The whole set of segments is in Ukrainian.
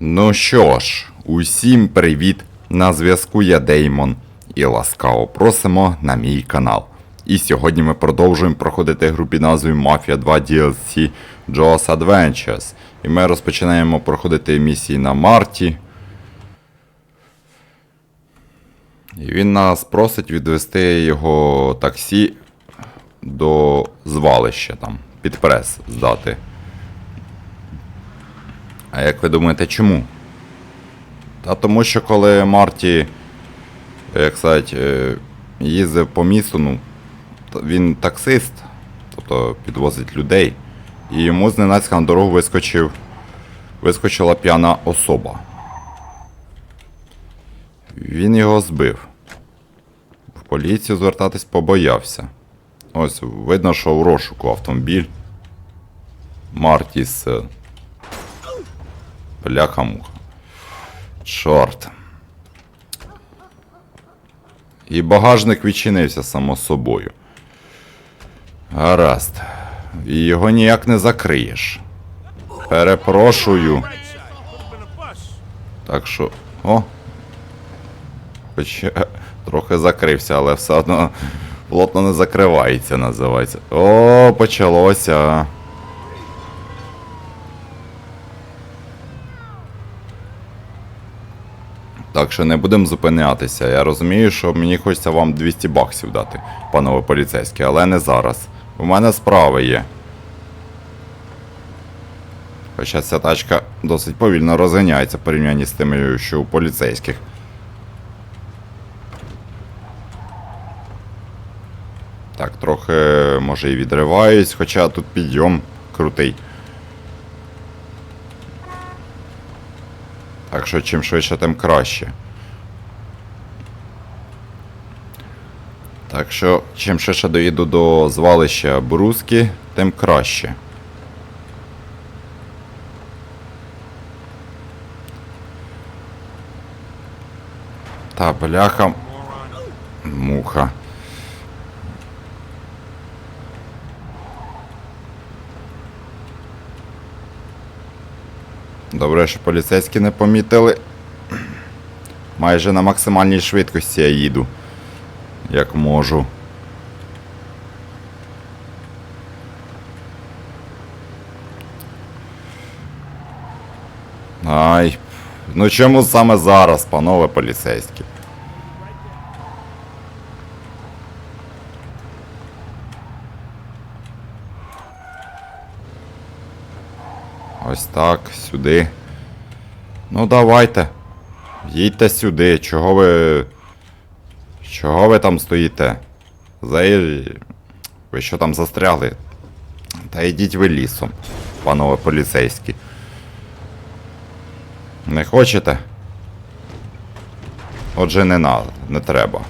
Ну що ж, усім привіт! На зв'язку я Деймон і ласкаво просимо на мій канал. І сьогодні ми продовжуємо проходити гру під назвою Mafia 2 DLC Jaws Adventures. І ми розпочинаємо проходити місії на Марті. І він нас просить відвести його таксі до звалища там, під прес здати. А як ви думаєте, чому? Та тому що коли Марті, як сказати, е, їздив по місту, ну, він таксист, тобто підвозить людей, і йому зненацька на дорогу вискочив, вискочила п'яна особа. Він його збив. В поліцію звертатись побоявся. Ось видно, що в розшуку автомобіль. Мартіс. Бляха-муха. Чорт. І багажник відчинився само собою. Гаразд. І його ніяк не закриєш. Перепрошую. Так що. О. Хоч е, трохи закрився, але все одно плотно не закривається, називається. О, почалося. Так що не будемо зупинятися. Я розумію, що мені хочеться вам 200 баксів дати, панове поліцейські, але не зараз. У мене справи є. Хоча ця тачка досить повільно розганяється в порівнянні з тими, що у поліцейських. Так, трохи, може, і відриваюсь, хоча тут підйом крутий. Так що чим швидше, тим краще. Так що, чим швидше доїду до звалища Бруски, тим краще. Та бляха. Муха. Добре, що поліцейські не помітили. Майже на максимальній швидкості я їду. Як можу. Ай. Ну чому саме зараз, панове поліцейські? Ось так, сюди. Ну давайте. Їдьте сюди. Чого ви. Чого ви там стоїте? Заїж... Ви що там застрягли? Та йдіть ви лісом, панове поліцейські. Не хочете? Отже, не надо, не треба.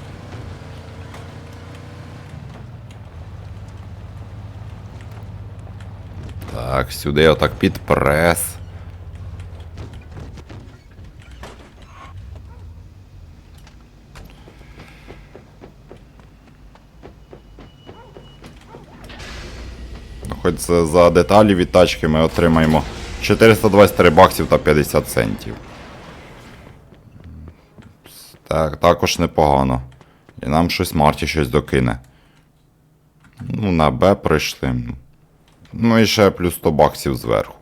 Так, сюди отак під прес. Ну, Хоч за, деталі від тачки ми отримаємо 423 баксів та 50 центів. Так, також непогано. І нам щось Марті щось докине. Ну, на Б прийшли. Ну і ще плюс 100 баксів зверху.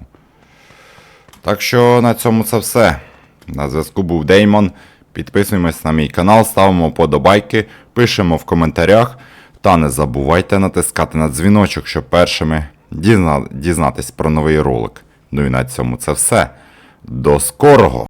Так що на цьому це все. На зв'язку був Деймон. Підписуємось на мій канал, ставимо подобайки, пишемо в коментарях. Та не забувайте натискати на дзвіночок, щоб першими дізна... дізнатись про новий ролик. Ну і на цьому це все. До скорого!